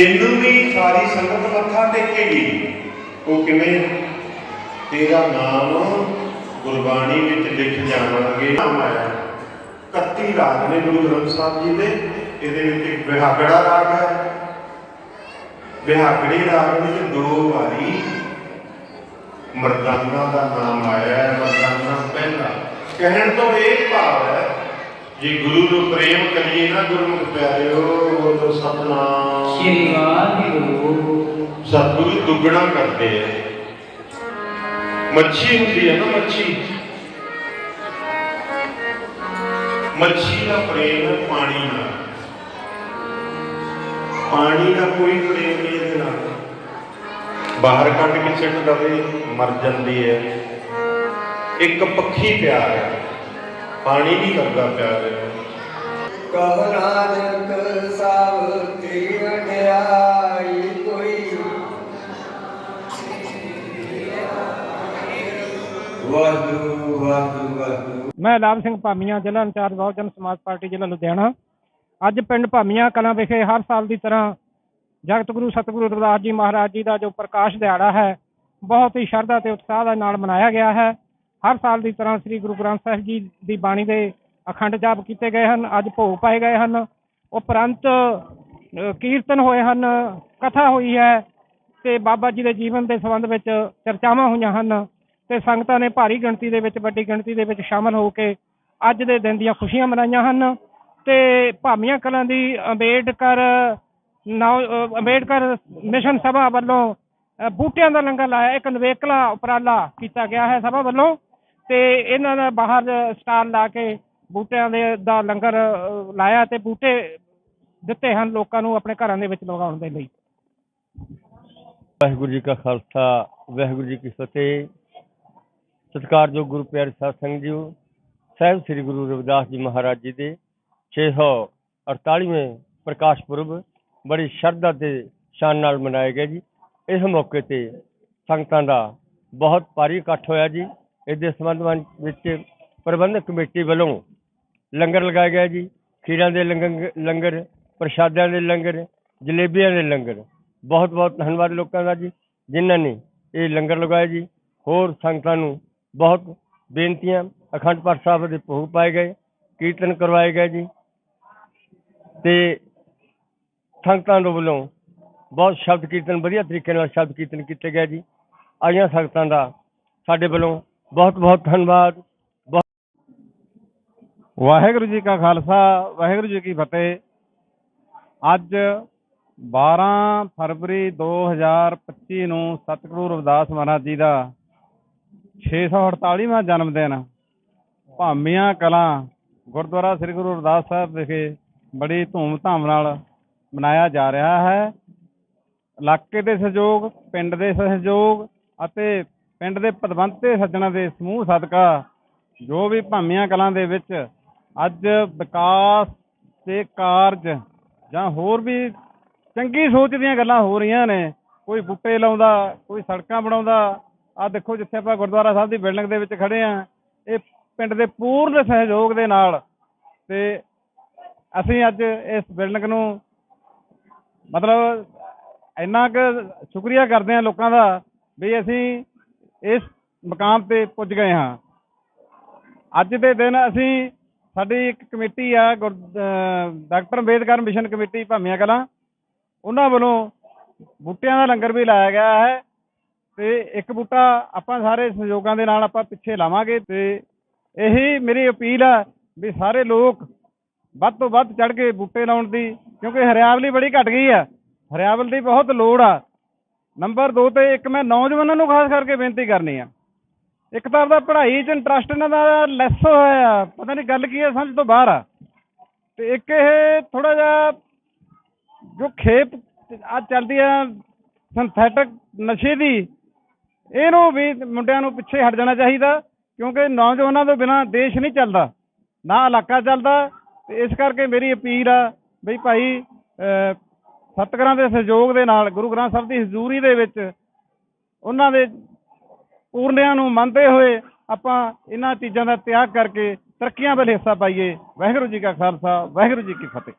ਤੈਨੂੰ ਵੀ ਸਾਰੀ ਸੰਗਤ ਮੱਥਾ ਟੇਕੇਗੀ। ਉਹ ਕਿਵੇਂ? ਤੇਰਾ ਨਾਮ ਗੁਰਬਾਣੀ ਵਿੱਚ ਲਿਖ ਜਾਵਾਂਗੇ। ਨਾਮ ਆਇਆ 31 ਰਾਗ ਨੇ ਗੁਰੂ ਗ੍ਰੰਥ ਸਾਹਿਬ ਜੀ ਦੇ। ਇਹਦੇ ਵਿੱਚ ਇੱਕ ਬਿਹਾਗੜਾ ਰਾਗ ਹੈ। ਬਿਹਾਗੜੇ ਰਾਗ ਵਿੱਚ ਦੋ ਵਾਰੀ ਮਰਦਾਨਾ ਦਾ ਨਾਮ ਆਇਆ ਹੈ, ਮਰਦਾਨਾ ਪਹਿਲਾ। ਕਹਿਣ ਤੋਂ ਇਹ ਭਾਵ ਹੈ ਜੇ ਗੁਰੂ ਨੂੰ ਪ੍ਰੇਮ ਕਰੀਏ ਨਾ ਗੁਰਮੁਖ ਪਿਆਰਿਓ ਉਹ ਸਤਨਾਮ। ਸ਼੍ਰੀ ਵਾਹਿਗੁਰੂ। ਸਤਿਗੁਰੂ ਦੁੱਗਣਾ ਕਰਦੇ ਆ। ਮੱਛੀ ਹੁੰਦੀ ਹੈ ਨਾ ਮੱਛੀ। ਮੱਛੀ ਦਾ ਪ੍ਰੇਮ ਪਾਣੀ ਨਾਲ। ਪਾਣੀ ਦਾ ਕੋਈ ਪ੍ਰੇਮ ਨਹੀਂ ਇਹਦੇ ਨਾਲ। ਬਾਹਰ ਕੱਢ ਕੇ ਸਿੱਟ ਦਵੇ ਮਰ ਜਾਂਦੀ ਹੈ। ਇੱਕ ਪੱਖੀ ਪਿਆਰ ਹੈ। ਪਾਣੀ ਨਹੀਂ ਕਰਦਾ ਪਿਆਰ ਇਹਨੂੰ ਕਹ ਨਾਨਕ ਸਭ ਕੀ ਵਡਿਆਈ ਕੋਈ। ਵਾਹਿਗੁਰੂ ਵਾਹਿਗੁਰੂ ਵਾਹਿਗੁਰੂ। ਮੈਂ ਲਾਭ ਸਿੰਘ ਭਾਮੀਆਂ ਜ਼ਿਲ੍ਹਾ ਇੰਚਾਰਜ ਬਹੁਜਨ ਸਮਾਜ ਪਾਰਟੀ ਜ਼ਿਲ੍ਹਾ ਲੁਧਿਆਣਾ। ਅੱਜ ਪਿੰਡ ਭਾਮੀਆਂ ਕਲਾਂ ਵਿਖੇ ਹਰ ਸਾਲ ਦੀ ਤਰ੍ਹਾਂ ਜਗਤ ਗੁਰੂ ਸਤਿਗੁਰੂ ਰਵਿਦਾਸ ਜੀ ਮਹਾਰਾਜ ਜੀ ਦਾ ਜੋ ਪ੍ਰਕਾਸ਼ ਦਿਹਾੜਾ ਹੈ ਬਹੁਤ ਹੀ ਸ਼ਰਧਾ ਤੇ ਉਤਸ਼ਾਹ ਦੇ ਨਾਲ ਮਨਾਇਆ ਗਿਆ ਹੈ। ਹਰ ਸਾਲ ਦੀ ਤਰ੍ਹਾਂ ਸ੍ਰੀ ਗੁਰੂ ਗ੍ਰੰਥ ਸਾਹਿਬ ਜੀ ਦੀ ਬਾਣੀ ਦੇ ਅਖੰਡ ਜਾਪ ਕੀਤੇ ਗਏ ਹਨ, ਅੱਜ ਭੋਗ ਪਾਏ ਗਏ ਹਨ। ਉਪਰੰਤ ਕੀਰਤਨ ਹੋਏ ਹਨ, ਕਥਾ ਹੋਈ ਹੈ ਤੇ ਬਾਬਾ ਜੀ ਦੇ ਜੀਵਨ ਦੇ ਸੰਬੰਧ ਵਿੱਚ ਚਰਚਾਵਾਂ ਹੋਈਆਂ ਹਨ ਤੇ ਸੰਗਤਾਂ ਨੇ ਭਾਰੀ ਗਿਣਤੀ ਦੇ ਵਿੱਚ, ਵੱਡੀ ਗਿਣਤੀ ਦੇ ਵਿੱਚ ਸ਼ਾਮਲ ਹੋ ਕੇ ਅੱਜ ਦੇ ਦਿਨ ਦੀਆਂ ਖੁਸ਼ੀਆਂ ਮਨਾਈਆਂ ਹਨ ਤੇ ਭਾਮੀਆਂ ਕਲਾਂ ਦੀ ਅੰਬੇਡਕਰ ਨੌ ਅੰਬੇਡਕਰ ਮਿਸ਼ਨ ਸਭਾ ਵੱਲੋਂ ਬੂਟਿਆਂ ਦਾ ਲੰਗਰ ਲਾਇਆ, ਇੱਕ ਨਵੇਕਲਾ ਉਪਰਾਲਾ ਕੀਤਾ ਗਿਆ ਹੈ ਸਭਾ ਵੱਲੋਂ। ਤੇ ਇਹਨਾਂ ਦਾ ਬਾਹਰ ਸਟਾਲ ਲਾ ਕੇ ਬੂਟਿਆਂ ਦੇ ਦਾ ਲੰਗਰ ਲਾਇਆ ਤੇ ਬੂਟੇ ਦਿੱਤੇ ਹਨ ਲੋਕਾਂ ਨੂੰ ਆਪਣੇ ਘਰਾਂ ਦੇ ਵਿੱਚ ਲਗਾਉਣ ਦੇ ਲਈ। ਵਾਹਿਗੁਰੂ ਜੀ ਕਾ ਖਾਲਸਾ, ਵਾਹਿਗੁਰੂ ਜੀ ਕੀ ਫਤਿਹ। ਸਤਿਕਾਰਯੋਗ ਗੁਰੂ ਪਿਆਰੇ ਸਾਧ ਸੰਗਤ ਜੀ ਸਾਹਿਬ ਸ੍ਰੀ ਗੁਰੂ ਰਵਿਦਾਸ ਜੀ ਮਹਾਰਾਜ ਜੀ ਦੇ 648ਵੇਂ ਪ੍ਰਕਾਸ਼ ਪੁਰਬ ਬੜੀ ਸ਼ਰਧਾ ਤੇ ਸ਼ਾਨ ਨਾਲ ਮਨਾਇਆ ਗਿਆ ਜੀ। ਇਸ ਮੌਕੇ ਤੇ ਸੰਗਤਾਂ ਦਾ ਬਹੁਤ ਭਾਰੀ ਇਕੱਠ ਹੋਇਆ ਜੀ। ਇਸ ਦੇ ਸੰਬੰਧ ਵਿੱਚ ਪ੍ਰਬੰਧਕ ਕਮੇਟੀ ਵੱਲੋਂ ਲੰਗਰ ਲਗਾਇਆ ਗਿਆ ਜੀ। ਖੀਰਾਂ ਦੇ ਲੰਗਰ ਲੰਗਰ, ਪ੍ਰਸ਼ਾਦਿਆਂ ਦੇ ਲੰਗਰ, ਜਲੇਬੀਆਂ ਦੇ ਲੰਗਰ। ਬਹੁਤ ਬਹੁਤ ਧੰਨਵਾਦ ਲੋਕਾਂ ਦਾ ਜੀ, ਜਿਨ੍ਹਾਂ ਨੇ ਇਹ ਲੰਗਰ ਲਗਾਇਆ ਜੀ। ਹੋਰ ਸੰਗਤਾਂ ਨੂੰ ਬਹੁਤ ਬੇਨਤੀਆਂ, ਅਖੰਡ ਪਾਠ ਸਾਹਿਬ ਦੇ ਭੋਗ ਪਾਏ ਗਏ, ਕੀਰਤਨ ਕਰਵਾਏ ਗਏ ਜੀ। ਤੇ ਸੰਗਤਾਂ ਦੇ ਵੱਲੋਂ ਬਹੁਤ ਸ਼ਬਦ ਕੀਰਤਨ, ਵਧੀਆ ਤਰੀਕੇ ਨਾਲ ਸ਼ਬਦ ਕੀਰਤਨ ਕੀਤੇ ਗਏ ਜੀ। ਆਈਆਂ ਸੰਗਤਾਂ ਦਾ ਸਾਡੇ ਵੱਲੋਂ ਬਹੁਤ ਬਹੁਤ ਧੰਨਵਾਦ। ਵਾਹਿਗੁਰੂ ਜੀ ਕਾ ਖਾਲਸਾ, ਵਾਹਿਗੁਰੂ ਜੀ ਕੀ ਫਤਿਹ। ਅੱਜ 12 ਫਰਵਰੀ 2025 ਨੂੰ ਸਤਿਗੁਰੂ ਰਵਿਦਾਸ ਮਹਾਰਾਜ ਜੀ ਦਾ 648ਵਾਂ ਜਨਮ ਦਿਨ ਭਾਮੀਆਂ ਕਲਾਂ ਗੁਰਦੁਆਰਾ ਸ੍ਰੀ ਗੁਰੂ ਰਵਿਦਾਸ ਸਾਹਿਬ ਵਿਖੇ ਬੜੀ ਧੂਮ-ਧਾਮ ਨਾਲ ਮਨਾਇਆ ਜਾ ਰਿਹਾ ਹੈ। ਇਲਾਕੇ ਦੇ ਸਹਿਯੋਗ, ਪਿੰਡ ਦੇ ਸਹਿਯੋਗ ਅਤੇ ਪਿੰਡ ਦੇ ਪਦਵੰਤੇ ਸੱਜਣਾ ਦੇ ਸਮੂਹ ਸਦਕਾ ਜੋ ਵੀ ਭਾਮੀਆਂ ਕਲਾਂ ਦੇ ਵਿੱਚ ਅੱਜ ਵਿਕਾਸ ਦੇ ਕਾਰਜ ਜਾਂ ਹੋਰ ਵੀ ਚੰਗੀ ਸੋਚ ਦੀਆਂ ਗੱਲਾਂ ਹੋ ਰਹੀਆਂ ਨੇ, ਕੋਈ ਬੂਟੇ ਲਾਉਂਦਾ, ਕੋਈ ਸੜਕਾਂ ਬਣਾਉਂਦਾ ਆ ਦੇਖੋ ਜਿੱਥੇ ਆਪਾਂ ਗੁਰਦੁਆਰਾ ਸਾਹਿਬ ਦੀ ਬਿਲਡਿੰਗ ਦੇ ਵਿੱਚ ਖੜੇ ਆ, ਇਹ ਪਿੰਡ ਦੇ ਪੂਰਨ ਸਹਿਯੋਗ ਦੇ ਨਾਲ ਤੇ ਅਸੀਂ ਅੱਜ ਇਸ ਬਿਲਡਿੰਗ ਨੂੰ ਮਤਲਬ ਇੰਨਾ ਕੁ ਸ਼ੁਕਰੀਆ ਕਰਦੇ ਹਾਂ ਲੋਕਾਂ ਦਾ ਵੀ ਅਸੀਂ ਇਸ ਮਕਾਮ ਤੇ ਪੁੱਜ ਗਏ ਹਾਂ। ਅੱਜ ਦੇ ਦਿਨ ਅਸੀਂ, ਸਾਡੀ ਇੱਕ ਕਮੇਟੀ ਆ, ਗੁਰ- doctor Ambedkar mission committee Bhamian Kalan. ਉਹਨਾਂ ਵੱਲੋਂ ਬੂਟਿਆਂ ਦਾ ਲੰਗਰ ਵੀ ਲਾਇਆ ਗਿਆ ਹੈ ਤੇ ਇੱਕ ਬੂਟਾ ਆਪਾਂ ਸਾਰੇ ਸਹਿਯੋਗਾਂ ਦੇ ਨਾਲ ਆਪਾਂ ਪਿੱਛੇ ਲਾਵਾਂਗੇ ਤੇ ਇਹੀ ਮੇਰੀ ਅਪੀਲ ਆ ਵੀ ਸਾਰੇ ਲੋਕ ਵੱਧ ਤੋਂ ਵੱਧ ਚੜ ਕੇ ਬੂਟੇ ਲਾਉਣ ਦੀ, ਕਿਉਂਕਿ ਹਰਿਆਵਲੀ ਬੜੀ ਘਟ ਗਈ ਆ ਹਰਿਆਵਲ ਦੀ ਬਹੁਤ ਲੋੜ ਆ। ਨੰਬਰ 2 ਤੇ ਇੱਕ ਮੈਂ ਨੌਜਵਾਨਾਂ ਨੂੰ ਖਾਸ ਕਰਕੇ ਬੇਨਤੀ ਕਰਨੀ ਆ। ਇੱਕ ਤਾਂ ਆਪਦਾ ਪੜ੍ਹਾਈ 'ਚ ਇੰਟਰਸਟ ਇਹਨਾਂ ਦਾ ਲੈਸ ਹੋਇਆ। ਪਤਾ ਨਹੀਂ ਗੱਲ ਕੀ ਹੈ ਸਮਝ ਤੋਂ ਬਾਹਰ ਆ। ਤੇ ਇੱਕ ਇਹ ਥੋੜਾ ਜਿਹਾ ਜੋ ਖੇਪ ਅੱਜ ਚੱਲਦੀ ਆ ਸਿੰਥੈਟਿਕ ਨਸ਼ੇ ਦੀ, ਇਹਨੂੰ ਵੀ ਮੁੰਡਿਆਂ ਨੂੰ ਪਿੱਛੇ ਹਟ ਜਾਣਾ ਚਾਹੀਦਾ, ਕਿਉਂਕਿ ਨੌਜਵਾਨਾਂ ਤੋਂ ਬਿਨਾਂ ਦੇਸ਼ ਨਹੀਂ ਚੱਲਦਾ, ਨਾ ਇਲਾਕਾ ਚੱਲਦਾ। ਤੇ ਇਸ ਕਰਕੇ ਮੇਰੀ ਅਪੀਲ ਆ ਬਈ ਭਾਈ ਸਤਿਗੁਰਾਂ ਦੇ ਸਹਿਯੋਗ ਦੇ ਨਾਲ ਗੁਰੂ ਗ੍ਰੰਥ ਸਾਹਿਬ ਦੀ ਹਜ਼ੂਰੀ ਦੇ ਵਿੱਚ ਉਹਨਾਂ ਦੇ ਪੂਰਨਿਆਂ ਨੂੰ ਮੰਨਦੇ ਹੋਏ ਆਪਾਂ ਇਹਨਾਂ ਚੀਜ਼ਾਂ ਦਾ ਤਿਆਗ ਕਰਕੇ ਤਰੱਕੀਆਂ ਵੱਲ ਹਿੱਸਾ ਪਾਈਏ। ਵਾਹਿਗੁਰੂ ਜੀ ਕਾ ਖਾਲਸਾ, ਵਾਹਿਗੁਰੂ ਜੀ ਕੀ ਫਤਿਹ।